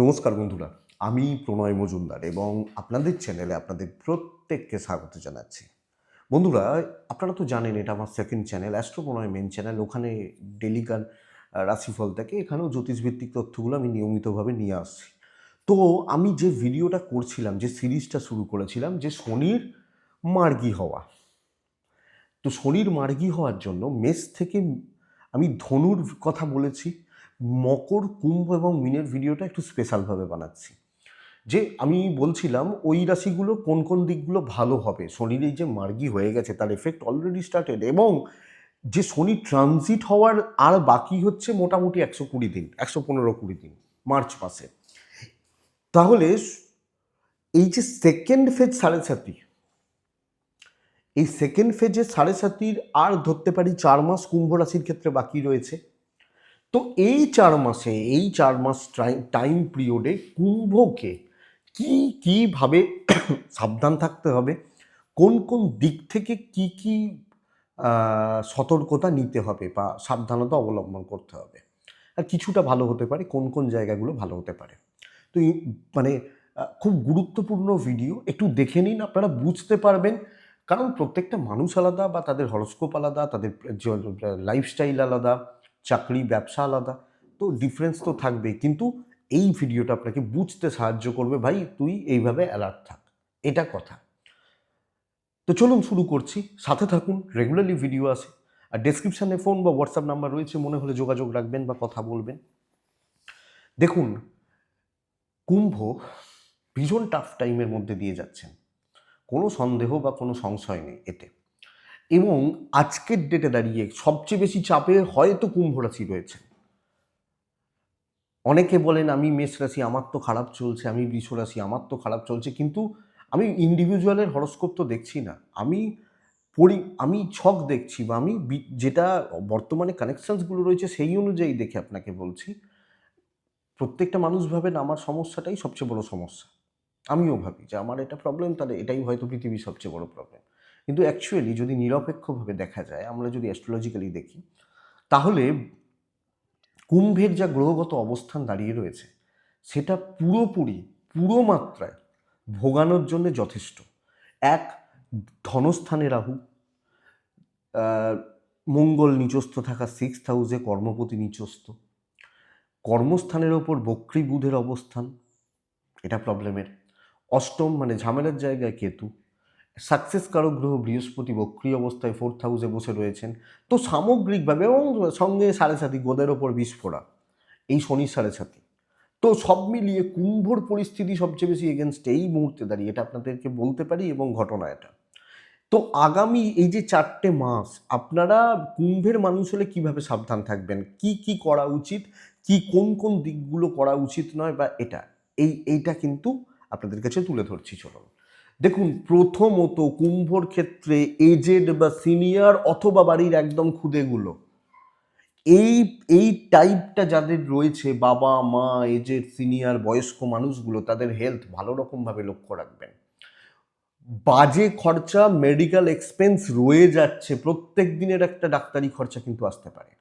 নমস্কার বন্ধুরা, আমি প্রণয় মজুমদার এবং আপনাদের চ্যানেলে আপনাদের প্রত্যেককে স্বাগত জানাচ্ছি। বন্ধুরা, আপনারা তো জানেন এটা আমার second channel astro Pranay main channel ওখানে ডেলিকার রাশিফল থেকে এখানেও জ্যোতিষভিত্তিক তথ্যগুলো আমি নিয়মিতভাবে নিয়ে আসছি। তো আমি যে ভিডিওটা করছিলাম, যে সিরিজটা শুরু করেছিলাম, যে শনির মার্গী হওয়া। তো শনির মার্গী হওয়ার জন্য মেষ থেকে আমি ধনুর কথা বলেছি মকর, কুম্ভ এবং মিনের ভিডিওটা একটু স্পেশালভাবে বানাচ্ছি। যে আমি বলছিলাম, ওই রাশিগুলো কোন কোন দিকগুলো ভালো হবে? শনির এই যে মার্গি হয়ে গেছে, তার এফেক্ট অলরেডি স্টার্টেড এবং যে শনি ট্রানজিট হওয়ার আর বাকি হচ্ছে মোটামুটি একশো কুড়ি দিন, একশো পনেরো কুড়ি দিন, মার্চ মাসে। তাহলে এই যে সেকেন্ড ফেজ সাড়ে সাতি এই সেকেন্ড ফেজে সাড়ে সাতির আর ধরতে পারি চার মাস কুম্ভ রাশির ক্ষেত্রে বাকি রয়েছে। তো এই চার মাসে, এই চার মাস টাইম পিরিয়ডে কুম্ভকে কি, কীভাবে সাবধান থাকতে হবে? কোন কোন দিক থেকে কি কি সতর্কতা নিতে হবে বা সাবধানতা অবলম্বন করতে হবে? আর কিছুটা ভালো হতে পারে, কোন কোন জায়গাগুলো ভালো হতে পারে? তো মানে খুব গুরুত্বপূর্ণ ভিডিও একটু দেখে নিন, আপনারা বুঝতে পারবেন। কারণ প্রত্যেকটা মানুষ আলাদা বা তাদের হরস্কোপ আলাদা, তাদের লাইফস্টাইল আলাদা। চাকরি, ব্যবসা আলাদা। তো ডিফারেন্স তো থাকবেই। কিন্তু এই ভিডিওটা আপনাকে বুঝতে সাহায্য করবে, ভাই, তুই এইভাবে অ্যালার্ট থাক। এটা কথা। তো চলুন শুরু করছি। সাথে থাকুন রেগুলারলি ভিডিও আসে। আর ডেসক্রিপশানে ফোন বা হোয়াটসঅ্যাপ নাম্বার রয়েছে, মনে হলে যোগাযোগ রাখবেন বা কথা বলবেন। দেখুন, কুম্ভ ভীষণ টাফ টাইমের মধ্যে দিয়ে যাচ্ছেন। কোনো সন্দেহ বা কোনো সংশয় নেই এতে। এবং আজকের ডেটে দাঁড়িয়ে সবচেয়ে বেশি চাপে হয়তো কুম্ভ রাশি রয়েছে। অনেকে বলেন, আমি মেষ রাশি, আমার তো খারাপ চলছে, আমি বৃষ রাশি, আমার তো খারাপ চলছে। কিন্তু আমি ইন্ডিভিজুয়ালের হরস্কোপ তো দেখছি না। আমি পরি, আমি ছক দেখছি বা আমি যেটা বর্তমানে কানেকশানসগুলো রয়েছে সেই অনুযায়ী দেখে আপনাকে বলছি, প্রত্যেকটা মানুষ ভাবেন আমার সমস্যাটাই সবচেয়ে বড় সমস্যা। আমিও ভাবি যে আমার এটা প্রবলেম তাহলে এটাই হয়তো পৃথিবীর সবচেয়ে বড় প্রবলেম কিন্তু অ্যাকচুয়ালি যদি নিরপেক্ষভাবে দেখা যায়, আমরা যদি অ্যাস্ট্রোলজিক্যালি দেখি, তাহলে কুম্ভের যা গ্রহগত অবস্থান দাঁড়িয়ে রয়েছে, সেটা পুরোপুরি, পুরো মাত্রায় ভোগানোর জন্য যথেষ্ট। এক, ধনস্থানে রাহু মঙ্গল নিচস্থ থাকা সিক্স হাউসে কর্মপতি নিচস্থ। কর্মস্থানের ওপর বক্রী বুধের অবস্থান, এটা প্রবলেমের অষ্টম মানে ঝামেলার জায়গায় কেতু। সাকসেস কারক গ্রহ বৃহস্পতি বক্রী অবস্থায় ফোর্থ হাউসে বসে রয়েছেন। তো সামগ্রিকভাবে এবং সঙ্গে সাড়ে সাতি গোদের ওপর বিস্ফোরা এই শনির সাড়ে সাতি। তো সব মিলিয়ে কুম্ভর পরিস্থিতি সবচেয়ে বেশি এগেনস্ট এই মুহূর্তে দাঁড়িয়ে, এটা আপনাদেরকে বলতে পারি এবং ঘটনা এটা। তো আগামী এই যে চারটে মাস, আপনারা কুম্ভের মানুষ হলে কীভাবে সাবধান থাকবেন? কি কি করা উচিত? কি কোন কোন দিকগুলো করা উচিত নয় বা এটা? এই, এইটা কিন্তু আপনাদের কাছে তুলে ধরছি, চলুন। দেখুন, প্রথমত কুম্ভর ক্ষেত্রে এজেড বা সিনিয়র অথবা বাড়ির একদম খুদেগুলো এই এই টাইপটা যাদের রয়েছে, বাবা, মা এজেড সিনিয়র বয়স্ক মানুষগুলো, তাদের হেলথ ভালো রকমভাবে লক্ষ্য রাখবেন। বাজে খরচা মেডিকেল এক্সপেন্স রয়ে যাচ্ছে, প্রত্যেক দিনের একটা ডাক্তারি খরচা কিন্তু আসতে পারে।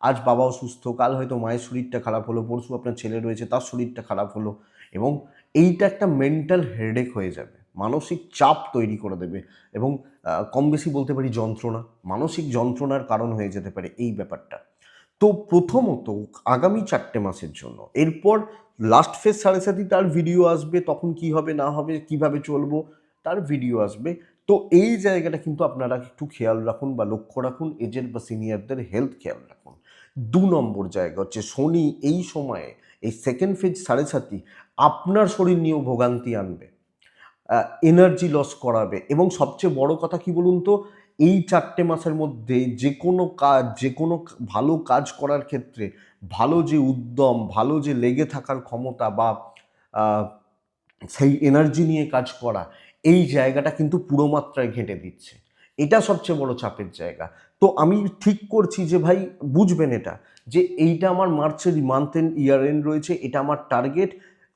আজ বাবা অসুস্থ কাল হয়তো মায়ের শরীরটা খারাপ হলো, পরশু আপনার ছেলে রয়েছে, তার শরীরটা খারাপ হলো, এবং এইটা একটা মেন্টাল হেডেক হয়ে যাবে। মানসিক চাপ তৈরি করে দেবে এবং কম বেশি বলতে পারি যন্ত্রণা, মানসিক যন্ত্রণার কারণ হয়ে যেতে পারে এই ব্যাপারটা। তো প্রথমত আগামী চারটে মাসের জন্য, এরপর লাস্ট ফেজ সাড়ে সাথে তার ভিডিও আসবে, তখন কি হবে, না হবে, কীভাবে চলবো, তার ভিডিও আসবে। তো এই জায়গাটা কিন্তু আপনারা একটু খেয়াল রাখুন বা লক্ষ্য রাখুন এজেন্ট বা সিনিয়রদের হেলথ খেয়াল রাখুন। দু নম্বর জায়গা হচ্ছে শনি, এই সময়ে, এই সেকেন্ড ফেজ সাড়ে সাতি আপনার শরীর নিয়েও ভোগান্তি আনবে। এনার্জি লস করাবে। এবং সবচেয়ে বড় কথা কি বলুন তো? এই চারটে মাসের মধ্যে যে কোনো কাজ যে কোনো ভালো কাজ করার ক্ষেত্রে ভালো যে উদ্যম, ভালো যে লেগে থাকার ক্ষমতা বা সেই এনার্জি নিয়ে কাজ করা, এই জায়গাটা কিন্তু পুরো মাত্রায় ঘেঁটে দিচ্ছে। এটা সবচেয়ে বড় চাপের জায়গা। তো আমি ঠিক করছি যে ভাই, বুঝবেন এটা, যে এইটা আমার মার্চের মান্থ এন্ড ইয়ার এন্ড রয়েছে, এটা আমার টার্গেট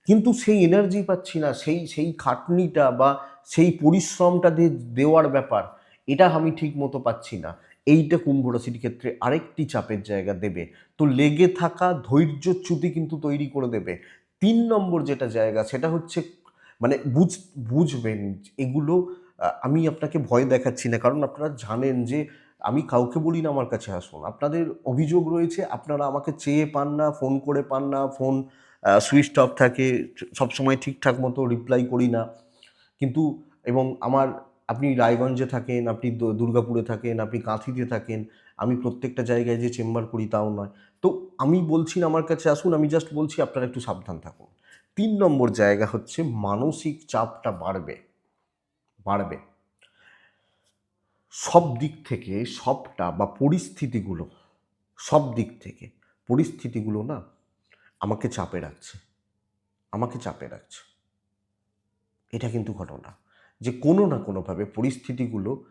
কিন্তু সেই এনার্জি পাচ্ছি না, সেই সেই খাটনিটা বা সেই পরিশ্রমটা দিয়ে দেওয়ার ব্যাপার, এটা আমি ঠিক মতো পাচ্ছি না। এইটা কুম্ভ রাশির ক্ষেত্রে আরেকটি চাপের জায়গা দেবে। তো লেগে থাকা ধৈর্যচ্যুতি কিন্তু তৈরি করে দেবে। তিন নম্বর যেটা জায়গা, সেটা হচ্ছে মানে বুঝ, বুঝবেন এগুলো আমি আপনাকে ভয় দেখাচ্ছি না। কারণ আপনারা জানেন যে আমি কাউকে বলি না আমার কাছে আসুন। আপনাদের অভিযোগ রয়েছে, আপনারা আমাকে চেয়ে পান না, ফোন করে পান না, ফোন সুইচ অফ থাকে সবসময় ঠিকঠাক মতো রিপ্লাই করি না। কিন্তু এবং আমার, আপনি রায়গঞ্জে থাকেন, আপনি দুর্গাপুরে থাকেন, আপনি কাঁথিতে থাকেন, আমি প্রত্যেকটা জায়গায় যে চেম্বার করি তাও নয়। তো আমি বলছি না আমার কাছে, আসুন, আমি জাস্ট বলছি আপনারা একটু সাবধান থাকুন। তিন নম্বর জায়গা হচ্ছে মানসিক চাপটা বাড়বে বাড়বে। সব দিক থেকে সবটা বা পরিস্থিতিগুলো, সব দিক থেকে পরিস্থিতিগুলো না আমাকে চাপে রাখছে। আমাকে চাপে রাখছে। এটা কিন্তু ঘটনা। যে কোনো না কোনোভাবে পরিস্থিতিগুলো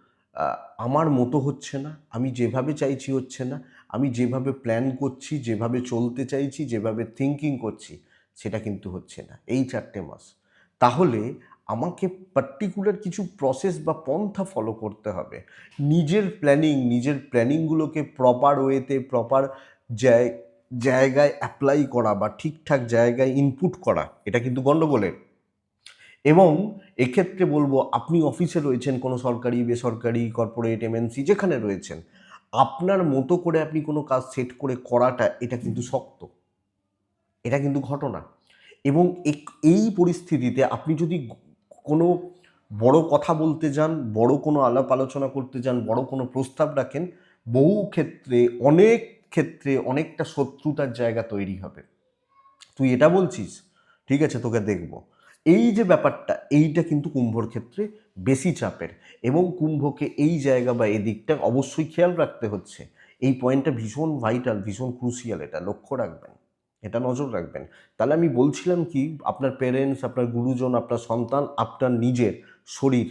আমার মতো হচ্ছে না, আমি যেভাবে চাইছি হচ্ছে না, আমি যেভাবে প্ল্যান করছি, যেভাবে চলতে চাইছি, যেভাবে থিঙ্কিং করছি, সেটা কিন্তু হচ্ছে না। এই চারটে মাস। তাহলে আমাকে পার্টিকুলার কিছু প্রসেস বা পন্থা ফলো করতে হবে। নিজের প্ল্যানিং নিজের প্ল্যানিংগুলোকে প্রপার ওয়েতে প্রপার জায়গায় অ্যাপ্লাই করা বা ঠিকঠাক জায়গায় ইনপুট করা, এটা কিন্তু গণ্ডগোলের এবং এক্ষেত্রে বলব, আপনি অফিসে রয়েছেন, কোনো সরকারি, বেসরকারি কর্পোরেট এমএনসি যেখানে রয়েছেন, আপনার মতো করে আপনি কোনো কাজ সেট করে করাটা, এটা কিন্তু শক্ত। এটা কিন্তু ঘটনা। এবং এই পরিস্থিতিতে আপনি যদি কোনো বড় কথা বলতে যান, বড় কোনো আলাপ আলোচনা করতে যান, বড় কোনো প্রস্তাব রাখেন, বহু ক্ষেত্রে অনেক ক্ষেত্রে অনেকটা শত্রুতার জায়গা তৈরি হবে। তুই এটা বলছিস, ঠিক আছে, তোকে দেখব। এই যে ব্যাপারটা, এইটা কিন্তু কুম্ভর ক্ষেত্রে বেশি চাপের এবং কুম্ভকে এই জায়গা বা এদিকটা অবশ্যই খেয়াল রাখতে হচ্ছে। এই পয়েন্টটা ভীষণ ভাইটাল ভীষণ ক্রুশিয়াল এটা, লক্ষ্য রাখবেন। এটা নজর রাখবেন। তাহলে আমি বলছিলাম কি, আপনার পেরেন্টস আপনার গুরুজন, আপনার সন্তান, আপনার নিজের শরীর,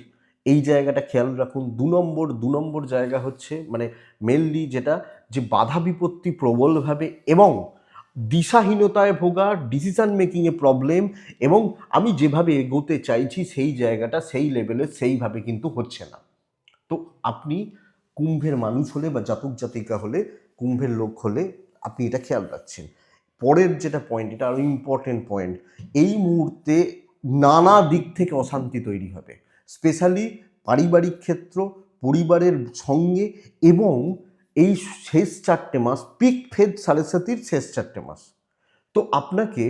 এই জায়গাটা খেয়াল রাখুন। দু নম্বর দু নম্বর জায়গা হচ্ছে মানে মেনলি যেটা যে বাধা বিপত্তি প্রবলভাবে এবং দিশাহীনতায় ভোগা ডিসিশন মেকিংয়ে প্রবলেম এবং আমি যেভাবে এগোতে চাইছি সেই জায়গাটা, সেই লেভেলে সেইভাবে কিন্তু হচ্ছে না। তো আপনি কুম্ভের মানুষ হলে বা জাতক জাতিকা হলে, কুম্ভের লোক হলে আপনি এটা খেয়াল রাখছেন। পরের যেটা পয়েন্ট এটা আরও ইম্পর্টেন্ট পয়েন্ট এই মুহূর্তে নানা দিক থেকে অশান্তি তৈরি হবে। স্পেশালি পারিবারিক ক্ষেত্র, পরিবারের সঙ্গে এবং এই শেষ চারটে মাস পিক ফেদ সাড়ে সাতির শেষ চারটে মাস। তো আপনাকে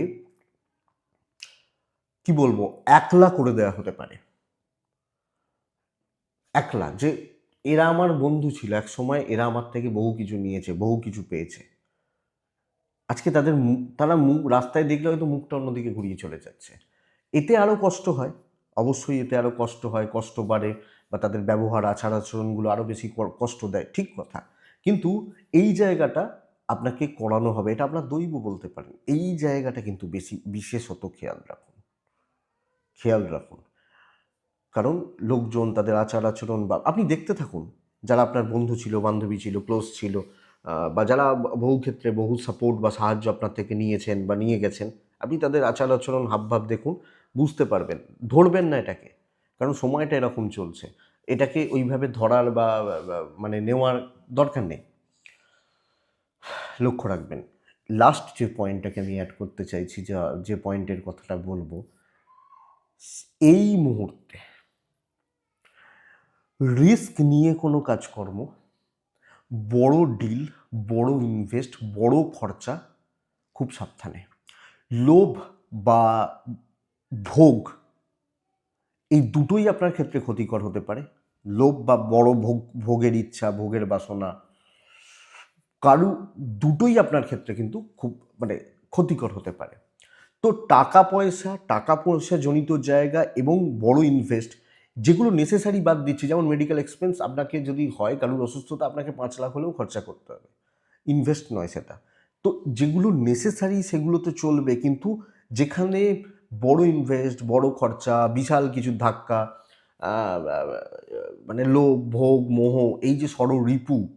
কি বলব, একলা করে দেওয়া হতে পারে। একলা, যে এরা আমার বন্ধু ছিল এক সময় এরা আমার থেকে বহু কিছু নিয়েছে, বহু কিছু পেয়েছে। আজকে তাদের তারা মুখ, রাস্তায় দেখলে হয়তো মুখটা অন্যদিকে ঘুরিয়ে চলে যাচ্ছে। এতে আরও কষ্ট হয়, অবশ্যই এতে আরও কষ্ট হয়, কষ্ট বাড়ে বা তাদের ব্যবহার আচার আচরণগুলো আরও বেশি কষ্ট দেয়, ঠিক কথা। কিন্তু এই জায়গাটা আপনাকে করানো হবে, এটা আপনার দৈব বলতে পারেন এই জায়গাটা কিন্তু বেশি, বিশেষত খেয়াল রাখুন। খেয়াল রাখুন। কারণ লোকজন তাদের আচার আচরণ বা, আপনি দেখতে থাকুন, যারা আপনার বন্ধু ছিল, বান্ধবী ছিল ক্লোজ ছিল বা যারা বহু ক্ষেত্রে বহু সাপোর্ট বা সাহায্য আপনার থেকে নিয়েছেন বা নিয়ে গেছেন, আপনি তাদের আচার আচরণ, হাবভাব দেখুন, বুঝতে পারবেন। ধরবেন না এটাকে। কারণ সময়টা এরকম চলছে। এটাকে ওইভাবে ধরার বা মানে নেওয়ার দরকার নেই। লক্ষ্য রাখবেন লাস্ট যে পয়েন্টটাকে আমি অ্যাড করতে চাইছি, যা, যে পয়েন্টের কথাটা বলব, এই মুহূর্তে রিস্ক নিয়ে কোনো কাজকর্ম, বড় ডিল বড় ইনভেস্ট বড় খরচা খুব সাবধানে। লোভ বা ভোগ, এই দুটোই আপনার ক্ষেত্রে ক্ষতিকর হতে পারে। লোভ বা বড় ভোগ, ভোগের ইচ্ছা, ভোগের বাসনা, কারু দুটোই আপনার ক্ষেত্রে কিন্তু খুব মানে ক্ষতিকর হতে পারে। তো টাকা পয়সা টাকা পয়সা জনিত জায়গা এবং বড় ইনভেস্ট যেগুলো নেসেসারি বাদ দিচ্ছে, যেমন মেডিকেল এক্সপেন্স আপনাকে যদি হয়, কারোর অসুস্থতা আপনাকে পাঁচ লাখ হলেও খরচা করতে হবে। ইনভেস্ট নয় সেটা। তো যেগুলো নেসেসারি সেগুলো তো চলবে, কিন্তু যেখানে বড় ইনভেস্ট বড় খরচা, বিশাল কিছু ধাক্কা মানে লোভ, ভোগ, মোহ, এই যে সর রিপু,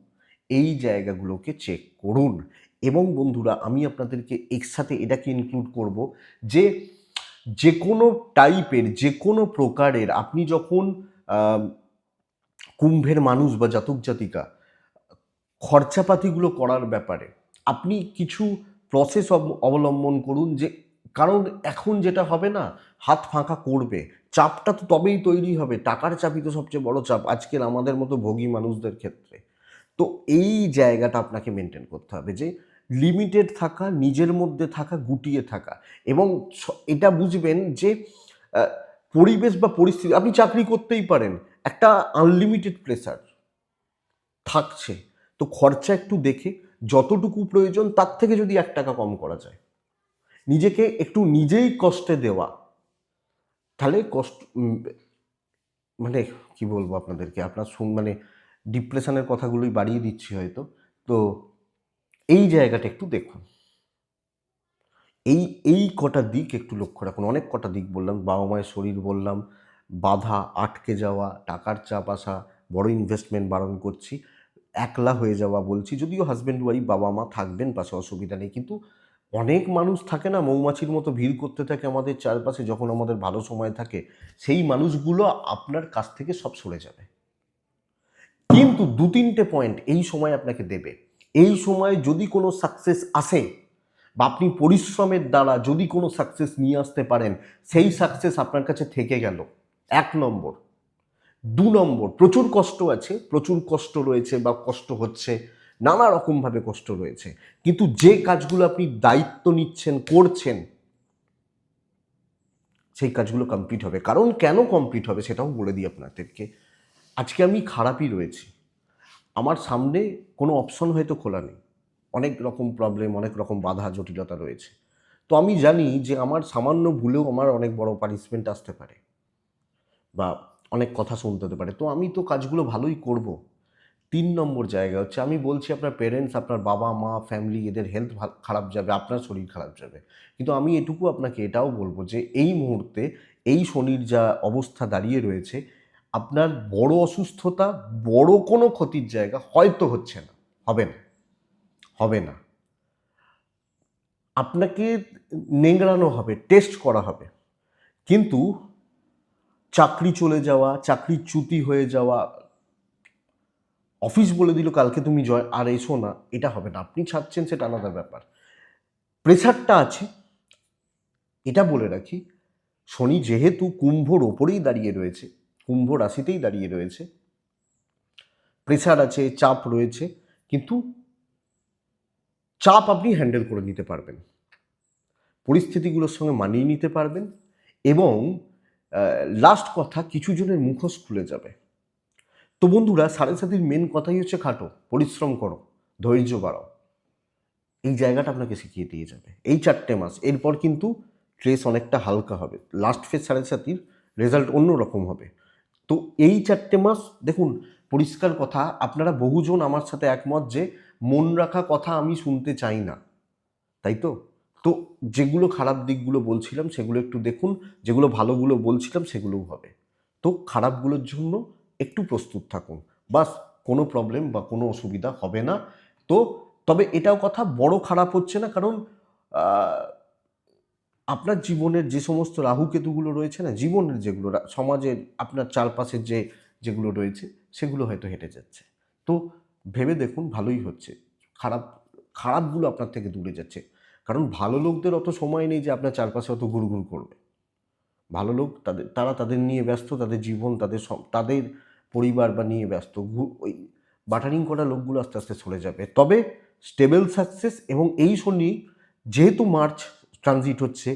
এই জায়গাগুলোকে চেক করুন। এবং বন্ধুরা, আমি আপনাদেরকে একসাথে এটাকে ইনক্লুড করব যে যে কোনো টাইপের যে কোনো প্রকারের আপনি যখন কুম্ভের মানুষ বা জাতক জাতিকা, খরচাপাতিগুলো করার ব্যাপারে আপনি কিছু প্রসেস অবলম্বন করুন যে কারণ এখন যেটা হবে না, হাত ফাঁকা করবে। চাপটা তো তবেই তৈরি হবে। টাকার চাপই তো সবচেয়ে বড় চাপ আজকের আমাদের মতো ভোগী মানুষদের ক্ষেত্রে। তো এই জায়গাটা আপনাকে মেনটেন করতে হবে যে লিমিটেড থাকা, নিজের মধ্যে থাকা, গুটিয়ে থাকা। এবং এটা বুঝবেন যে পরিবেশ বা পরিস্থিতি, আপনি চাকরি করতেই পারেন। একটা আনলিমিটেড প্রেসার থাকছে। তো খরচা একটু দেখে, যতটুকু প্রয়োজন, তার থেকে যদি এক টাকা কম করা যায়। নিজেকে একটু নিজেই কষ্টে দেওয়া। তাহলে কষ্ট মানে কি বলব আপনাদেরকে? আপনার মানে ডিপ্রেশনের কথাগুলোই বাড়িয়ে দিচ্ছি হয়তো। তো এই জায়গাটা একটু দেখুন। এই এই কটা দিক একটু লক্ষ্য রাখুন। অনেক কটা দিক বললাম। বাবা মায়ের শরীর বললাম, বাধা, আটকে যাওয়া, টাকার চাপ আসা, বড় ইনভেস্টমেন্ট বারণ করছি, একলা হয়ে যাওয়া বলছি। যদিও হাজব্যান্ড ওয়াইফ বাবা মা থাকবেন, পাশে অসুবিধা নেই। কিন্তু অনেক মানুষ থাকে না, মৌমাছির মতো ভিড় করতে থাকে আমাদের চারপাশে যখন আমাদের ভালো সময় থাকে, সেই মানুষগুলো আপনার কাছ থেকে সব সরে যাবে। কিন্তু দু তিনটে পয়েন্ট এই সময় আপনাকে দেবে। এই সময় যদি কোনো সাকসেস আসে বা আপনি পরিশ্রমের দ্বারা যদি কোনো সাকসেস নিয়ে আসতে পারেন, সেই সাকসেস আপনার কাছে থেকে গেল। এক নম্বর। দু নম্বর, প্রচুর কষ্ট আছে, প্রচুর কষ্ট রয়েছে বা কষ্ট হচ্ছে। নানা রকমভাবে কষ্ট রয়েছে। কিন্তু যে কাজগুলো আপনি দায়িত্ব নিচ্ছেন, করছেন, সেই কাজগুলো কমপ্লিট হবে। কারণ কেন কমপ্লিট হবে সেটাও বলে দিই আপনাদেরকে। আজকে আমি খারাপই রয়েছি। আমার সামনে কোনো অপশন হয়তো খোলা নেই। অনেক রকম প্রবলেম অনেক রকম বাধা, জটিলতা রয়েছে। তো আমি জানি যে আমার সামান্য ভুলেও আমার অনেক বড় পানিশমেন্ট আসতে পারে। বা অনেক কথা শুনতে হতে পারে। তো আমি তো কাজগুলো ভালোই করব। তিন নম্বর জায়গা হচ্ছে, আমি বলছি আপনার পেরেন্টস আপনার বাবা, মা ফ্যামিলি এদের হেলথ খারাপ যাবে, আপনার শরীর খারাপ যাবে। কিন্তু আমি এটুকু আপনাকে এটাও বলব যে, এই মুহূর্তে এই শনির যা অবস্থা দাঁড়িয়ে রয়েছে, আপনার বড় অসুস্থতা, বড় কোনো ক্ষতির জায়গা হয়তো হচ্ছে না, হবে না হবে না। আপনাকে নেংড়ানো হবে টেস্ট করা হবে। কিন্তু চাকরি চলে যাওয়া, চাকরির চ্যুতি হয়ে যাওয়া অফিস বলে দিল, কালকে তুমি জয় আর এসো না, এটা হবে না। আপনি ছাড়ছেন, সেটা আলাদা ব্যাপার। প্রেশারটা আছে। এটা বলে রাখি, শনি যেহেতু কুম্ভর ওপরেই দাঁড়িয়ে রয়েছে, কুম্ভ রাশিতেই দাঁড়িয়ে রয়েছে প্রেশার আছে, চাপ রয়েছে, কিন্তু চাপ আপনি হ্যান্ডেল করে নিতে পারবেন। পরিস্থিতিগুলোর সঙ্গে মানিয়ে নিতে পারবেন এবং লাস্ট কথা, কিছু জনের মুখোশ খুলে যাবে। তো বন্ধুরা সাড়ে সাতির মেন কথাই হচ্ছে খাটো, পরিশ্রম করো, ধৈর্য বাড়াও। এই জায়গাটা আপনাকে শিখিয়ে দিয়ে যাবে। এই চারটে মাস, এরপর কিন্তু ট্রেস অনেকটা হালকা হবে। লাস্ট ফেজ সাড়ে সাতির রেজাল্ট অন্য রকম হবে। তো এই চারটে মাস, দেখুন, পরিষ্কার কথা, আপনারা বহুজন আমার সাথে একমত যে মন রাখা কথা আমি শুনতে চাই না। তাই তো? তো যেগুলো খারাপ দিকগুলো বলছিলাম, সেগুলো একটু দেখুন, যেগুলো ভালোগুলো বলছিলাম, সেগুলোও হবে। তো খারাপগুলোর জন্য একটু প্রস্তুত থাকুন। বাস, কোনো প্রবলেম বা কোনো অসুবিধা হবে না। তো, তবে এটাও কথা বড় খারাপ হচ্ছে না, কারণ আপনার জীবনের যে সমস্ত রাহুকেতুগুলো রয়েছে না, জীবনের যেগুলো সমাজের আপনার চারপাশের যে, যেগুলো রয়েছে, সেগুলো হয়তো হেঁটে যাচ্ছে। তো, ভেবে দেখুন, ভালোই হচ্ছে। খারাপ, খারাপগুলো আপনার থেকে দূরে যাচ্ছে। কারণ ভালো লোকদের অত সময় নেই যে আপনার চারপাশে অত ঘুরঘুর করবে। ভালো লোক তাদের, তারা তাদের নিয়ে ব্যস্ত, তাদের জীবন, তাদের তাদের পরিবার বা নিয়ে ব্যস্ত ওই বাটারিং করা লোকগুলো আস্তে আস্তে সরে যাবে। তবে স্টেবল সাকসেস এবং এই শনি যেহেতু মার্চ ট্রানজিট হচ্ছে,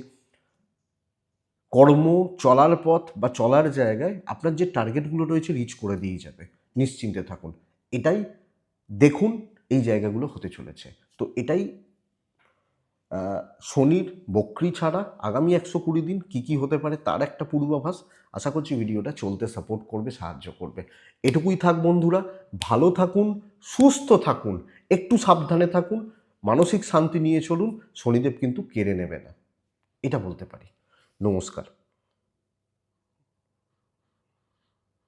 কর্ম চলার পথ বা চলার জায়গায় আপনার যে টার্গেটগুলো রয়েছে রিচ করে দিয়ে যাবে। নিশ্চিন্তে থাকুন। এটাই দেখুন এই জায়গাগুলো হতে চলেছে। তো এটাই শনির বক্রি ছাড়া আগামী একশো কুড়ি দিন কী কী হতে পারে তার একটা পূর্বাভাস আশা করছি ভিডিওটা চলতে সাপোর্ট করবে, সাহায্য করবে। এটুকুই থাক বন্ধুরা, ভালো থাকুন, সুস্থ থাকুন, একটু সাবধানে থাকুন, মানসিক শান্তি নিয়ে চলুন, শনিদেব কিন্তু কেড়ে নেবে না। এটা বলতে পারি। নমস্কার।